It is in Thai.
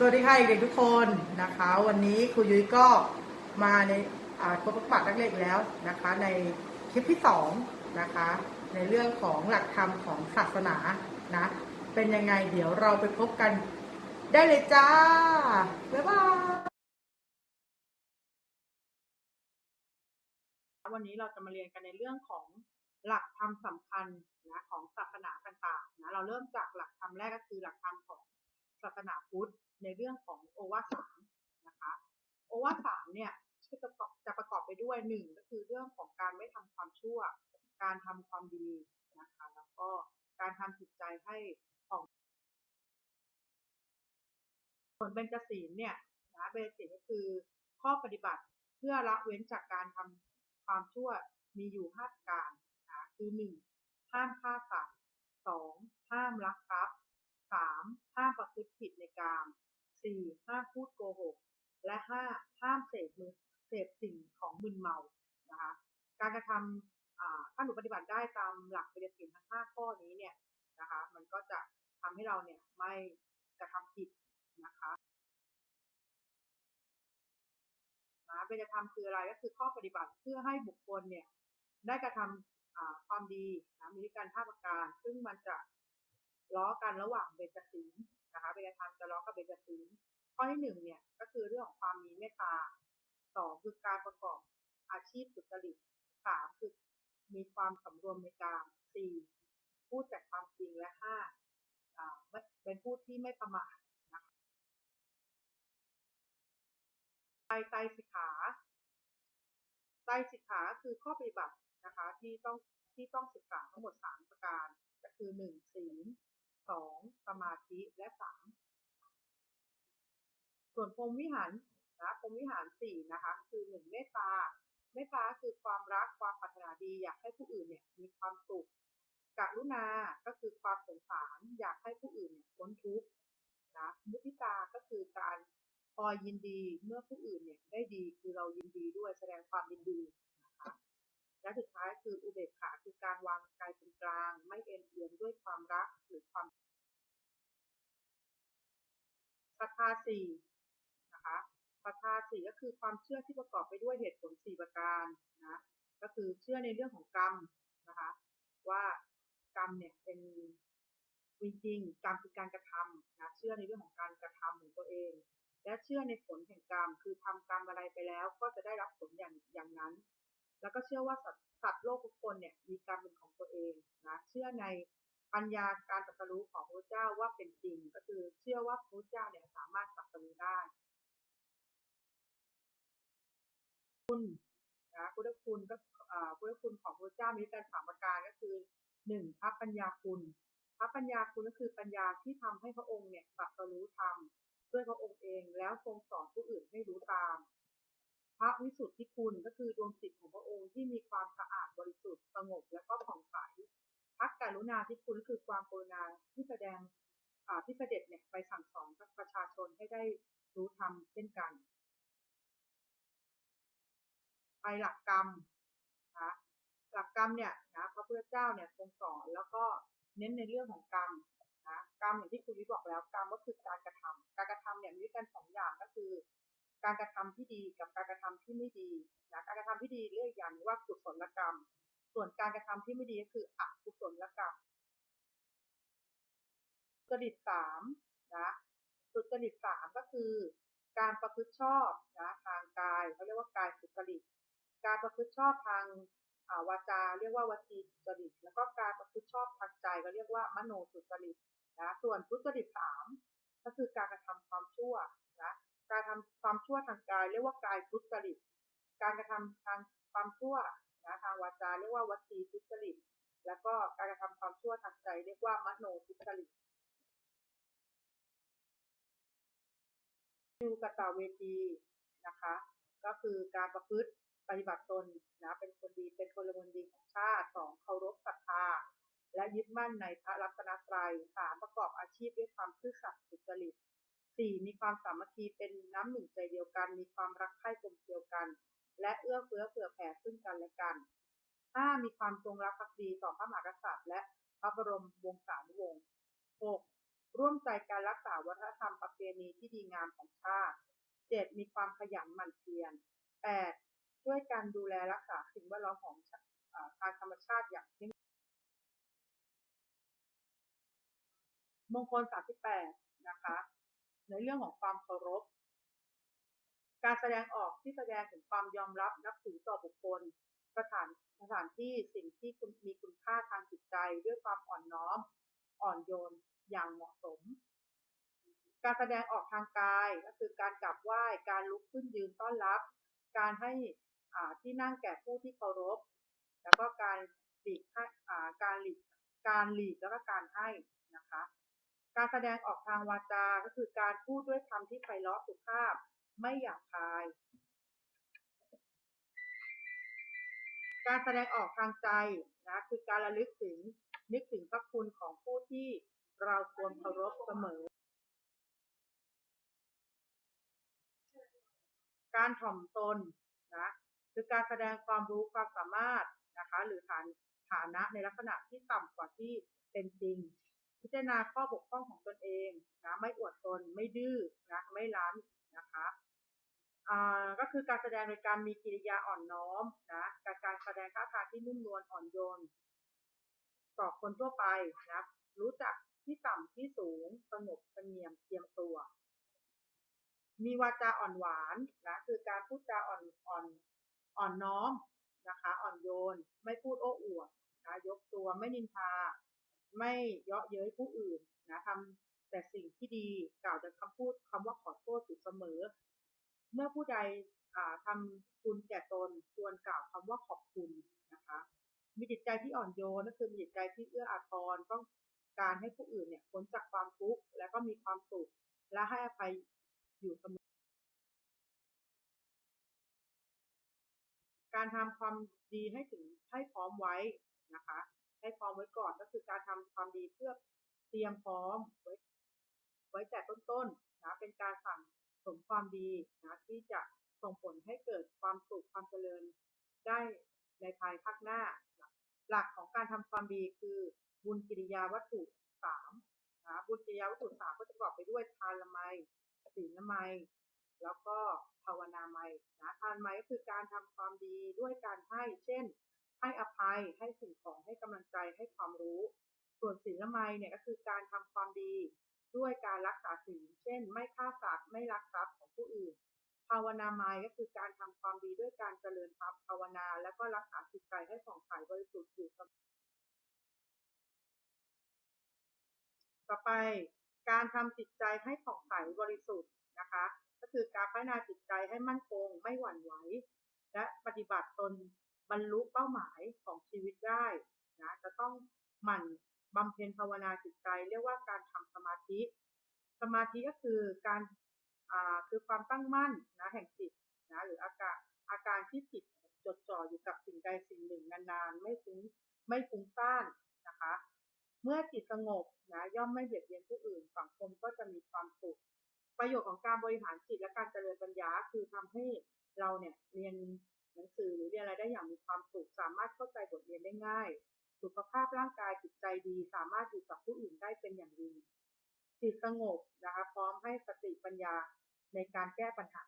สวัสดีค่ะเด็กๆทุกคนนะคะ วันนี้ครูยุ้ยก็มาในอ่าพบปะนักเรียนอีกแล้วนะคะ ในคลิปที่สองนะคะ ในเรื่องของหลักธรรมของศาสนานะ เป็นยังไงเดี๋ยวเราไปพบกันได้เลยจ้า บ๊ายบายวันนี้เราจะมาเรียนกันในเรื่องของหลักธรรมสำคัญนะของศาสนาต่างๆนะเราเริ่มจากหลักธรรมแรกก็คือหลักธรรมของ ศาสนาพุทธในเรื่องของโอวาสามนะคะโอวาสามเนี่ยจะประกอบจะประกอบไปด้วยหนึ่งก็คือเรื่องของการไม่ทำความชั่ว การทำความดีนะคะแล้วก็การทำจิตใจให้ของผลเบญจศีลเนี่ยนะเบญจศีลก็คือข้อปฏิบัติเพื่อละเว้นจากการทำความชั่วมีอยู่ห้าการนะคือหนึ่งห้ามฆ่าสัตว์สองห้ามลักทรัพย์สามห้ามประพ ฤติผิดในกามสี่ห้ามพูดโกหก และห้าห้ามเสพมือเสพสิ่งของมึนเมานะคะการกระทำถ้าหนูปฏิบัติได้ตามหลักปฏิบัติทั้งห้าข้อนี้เนี่ยนะคะมันก็จะทำให้เราเนี่ยไม่กระทำผิดนะคะนะเป็นธรรมคืออะไรก็คือข้อปฏิบัติเพื่อให้บุคคลเนี่ยได้กระทำอ่าความดีนะมีการห้าประการ ซึ่งมันจะล้อกันระหว่างเบญจศีล นะคะเบญจธรรมจะล้อกับเบญจศีลข้อที่หนึ่งเนี่ยก็คือเรื่องของความมีเมตตาสองคือการประกอบอาชีพสุจริตสามคือมีความสำรวมในการสี่พูดแต่ความจริงและห้าอ่าเป็นผู้ที่ไม่ประมาทนะคะไตรไตสิกขาไตรสิกขาคือข้อปฏิบัตินะคะที่ต้องที่ต้องศึกษาทั้งหมดสามประการ ก็คือหนึ่งศีล สองสมาธิและสามส่วนพรมวิหารนะพรมวิหารสี่นะคะคือหนึ่งเมตตาเมตตาคือความรักความปรารถนาดีอยากให้ผู้อื่นเนี่ยมีความสุขกรุณาก็คือความสงสารอยากให้ผู้อื่นเนี่ยพ้นทุกข์นะมุทิตาก็คือการคอยยินดีเมื่อผู้อื่นเนี่ยได้ดีคือเรายินดีด้วยแสดงความยินดีนะคะและสุดท้ายคืออุเบกขาคือการวางใจเป็นกลาง ไม่เอ็นเอียงด้วยความรัก ศรัทธาสี่นะคะศรัทธาสี่ก็คือความเชื่อที่ประกอบไปด้วยเหตุผลสี่ประการนะก็คือเชื่อในเรื่องของกรรมนะคะว่ากรรมเนี่ยเป็นจริงกรรมคือการกระทำนะเชื่อในเรื่องของการกระทำของตัวเอง และเชื่อในผลแห่งกรรมคือทำกรรมอะไรไปแล้ว ก็จะได้รับผลอย่างอย่างนั้น แล้วก็เชื่อว่าสัตว์สัตว์โลกทุกคนเนี่ยมีกรรมเป็นของตัวเองนะเชื่อใน ปัญญาการตรัสรู้ของพระเจ้าว่าเป็นจริง ก็คือเชื่อว่าพระเจ้าเนี่ยสามารถตรัสรู้ได้คุณนะพุทธคุณก็อ่าพุทธคุณของพระเจ้ามีกันสามประการก็คือหนึ่งพระปัญญาคุณพระปัญญาคุณก็คือปัญญาที่ทำให้พระองค์เนี่ยตรัสรู้ธรรมด้วยพระองค์เองแล้วทรงสอนผู้อื่นให้รู้ตาม พระวิสุทธิคุณก็คือดวงจิตของพระองค์ที่มีความสะอาดบริสุทธิ์สงบและก็ผ่องใส พระการุณาธิคุณก็คือความกรุณาที่แสดงที่เสด็จเนี่ยไปสั่งสอนประชาชนให้ได้รู้ธรรมเช่นกันไปหลักกรรมนะหลักกรรมเนี่ยนะพระพุทธเจ้าเนี่ยทรงสอนแล้วก็เน้นในเรื่องของกรรมนะกรรมอย่างที่ครูวิบอกแล้วกรรมก็คือการกระทำการกระทำเนี่ยมีด้วยกันสองอย่างก็คือ การกระทำที่ดีกับการกระทำที่ไม่ดีนะการกระทำที่ดีเรียกอย่างหนึ่งว่ากุศลกรรม ส่วนการกระทำที่ไม่ดีก็คืออกุศลกรรมจริตสามนะสุจริตสามก็คือการประพฤติชอบนะทางกายเขาเรียกว่ากายสุจริต การประพฤติชอบทางาวาจาเรียกว่าวจีสุจริต แล้วก็การประพฤติชอบทางใจก็เรียกว่ามโนสุจริตนะส่วนทุจริตสามก็คือการกระทำความชั่วนะการทำความชั่วทางกาย เรียกว่ากายทุจริต การกระทำทางความชั่ว นะทางวาจาเรียกว่าวจีทุจริต แล้วก็การกระทำความชั่วทางใจเรียกว่ามโนทุจริตดูกตเวทีนะคะ ก็คือการประพฤติปฏิบัติตนนะเป็นคนดีเป็นพลเมืองดีของชาติสองเคารพศรัทธาและยึดมั่นในพระรัตนตรัยสามประกอบอาชีพด้วยความซื่อสัตย์สุจริตสี่มีความสามัคคีเป็นน้ำหนึ่งใจเดียวกัน มีความรักใคร่กลมเกลียวกัน และเอื้อเฟื้อเผื่อแผ่ซึ่งกันและกันห้ามีความจงรักภักดีต่อพระมหากษัตริย์ และพระบรมวงศานุวงศ์หกร่วมใจการรักษาวัฒนธรรมประเพณีที่ดีงามของชาติ 7. มีความขยันหมั่นเพียร 8. ช่วยกันดูแลรักษาสิ่งแวดล้อมของทางธรรมชาติอย่างเข้มมงคล 38 นะคะ ในเรื่องของความเคารพ การแสดงออกที่แสดงถึงความยอมรับนับถือต่อบุคคล สถานสถานที่สิ่งที่คุณมีคุณค่าทางจิตใจด้วยความอ่อนน้อม อ่อนโยนอย่างเหมาะสม การแสดงออกทางกายก็คือการกราบไหว้การลุกขึ้นยืนต้อนรับ การให้อ่าที่นั่งแก่ผู้ที่เคารพ แล้วก็การหลีกให้อ่าการหลีกการหลีกแล้วก็การให้นะคะ การแสดงออกทางวาจาก็คือการพูดด้วยคำที่ไพเราะสุภาพ ไม่หยาบคาย การแสดงออกทางใจนะคือการระลึกถึงนึกถึงพระคุณของผู้ที่เราควรเคารพเสมอ การถ่อมตนนะคือการแสดงความรู้ความสามารถนะคะหรือฐานฐานะในลักษณะที่ต่ำกว่าที่เป็นจริง พิจารณาข้อบกพร่องของตนเองนะไม่อวดตนไม่ดื้อนะไม่รั้นนะคะ ก็คือการแสดงโดยการมีกิริยาอ่อนน้อมนะการการแสดงท่าทางที่นุ่มนวลอ่อนโยนต่อคนทั่วไปนะรู้จักที่ต่ำที่สูงสงบเสงี่ยมเตรียมตัว มีวาจาอ่อนหวานนะคือการพูดจาอ่อนอ่อนอ่อนน้อมนะคะอ่อนโยน ไม่พูดโอ้อวดนะยกตัวไม่นินทา ไม่เยาะเย้ยผู้อื่นนะทำแต่สิ่งที่ดีกล่าวแต่คำพูดคำว่าขอโทษอยู่เสมอ เมื่อผู้ใดอ่าทำคุณแก่ตนควรกล่าวคำว่าขอบคุณนะคะ มีจิตใจที่อ่อนโยนก็คือมีจิตใจที่เอื้ออาทรต้องการให้ผู้อื่นเนี่ยพ้นจากความทุกข์และก็มีความสุขและให้อภัยอยู่เสมอการทำความดีให้ถึงให้พร้อมไว้นะคะ ให้พร้อมไว้ก่อนก็คือการทำความดีเพื่อเตรียมพร้อมไว้ไว้แต่ต้นๆนนะเป็นการสั่ง มความดีนะที่จะส่งผลให้เกิดความสุขความเจริญได้ในภายภาคหน้า หลักของการทำความดีคือบุญกิริยาวัตถุสามนะบุญกิริยาวัตถุสามก็จะประกอบไปด้วยทานละไมศีลละไมแล้วก็ภาวนาไมนะทานไมก็คือการทำความดีด้วยการให้ เช่น ให้อภัยให้สิ่งของให้กำลังใจให้ความรู้ ส่วนศีลละไมเนี่ยก็คือการทำความดี ด้วยการรักษาศีลเช่น ไม่ฆ่าสัตว์ไม่ลักทรัพย์ของผู้อื่น ภาวนาไมยก็คือการทำความดีด้วยการเจริญธรรมภาวนา แล้วก็รักษาจิตใจให้ผ่องใสบริสุทธิ์อยู่เสมอต่อไปการทำจิตใจให้ผ่องใสบริสุทธิ์นะคะ ก็คือการพัฒนาจิตใจให้มั่นคงไม่หวั่นไหวและปฏิบัติตนบรรลุเป้าหมายของชีวิตได้นะจะต้องหมั่นบำเพ็ญภาวนาจิต ใจเรียกว่าการทำสมาธิ สมาธิก็คือการอ่าคือความตั้งมั่นนะแห่งจิตนะหรืออาการอาการที่จิตจดจ่ออยู่กับสิ่งใดสิ่งหนึ่งนานๆ ไม่ฟุ้งไม่ฟุ้งซ่านนะคะ เมื่อจิตสงบนะย่อมไม่เบียดเบียนผู้อื่น สังคมก็จะมีความสุขประโยชน์ของการบริหารจิตและการเจริญปัญญาคือทำให้เราเนี่ยเรียนหนังสือหรือเรียนอะไรได้อย่างมีความสุขสามารถเข้าใจบทเรียนได้ง่าย สุขภาพร่างกายจิตใจดี สามารถอยู่กับผู้อื่นได้เป็นอย่างดีจิตสงบนะคะพร้อมให้สติปัญญาในการแก้ปัญหา